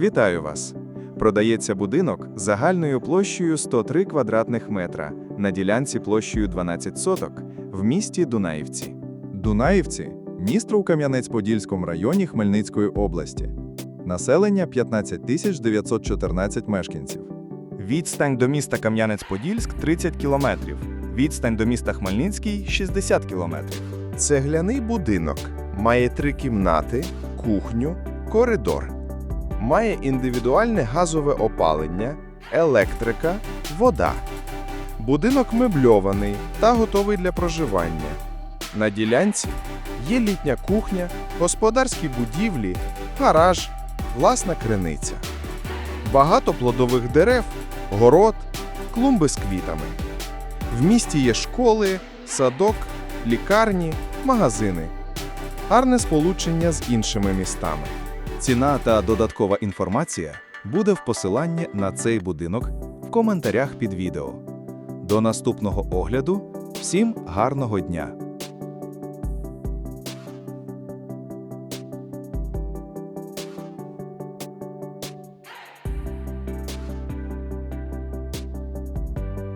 Вітаю вас! Продається будинок загальною площею 103 квадратних метра на ділянці площею 12 соток в місті Дунаївці. Дунаївці місто у Кам'янець-Подільському районі Хмельницької області. Населення 15 тисяч 914 мешканців. Відстань до міста Кам'янець-Подільськ 30 кілометрів. Відстань до міста Хмельницький 60 кілометрів. Цегляний будинок має три кімнати, кухню, коридор. Має індивідуальне газове опалення, електрика, вода. Будинок мебльований та готовий для проживання. На ділянці є літня кухня, господарські будівлі, гараж, власна криниця. Багато плодових дерев, город, клумби з квітами. В місті є школи, садок, лікарні, магазини. Гарне сполучення з іншими містами. Ціна та додаткова інформація буде в посиланні на цей будинок в коментарях під відео. До наступного огляду. Всім гарного дня!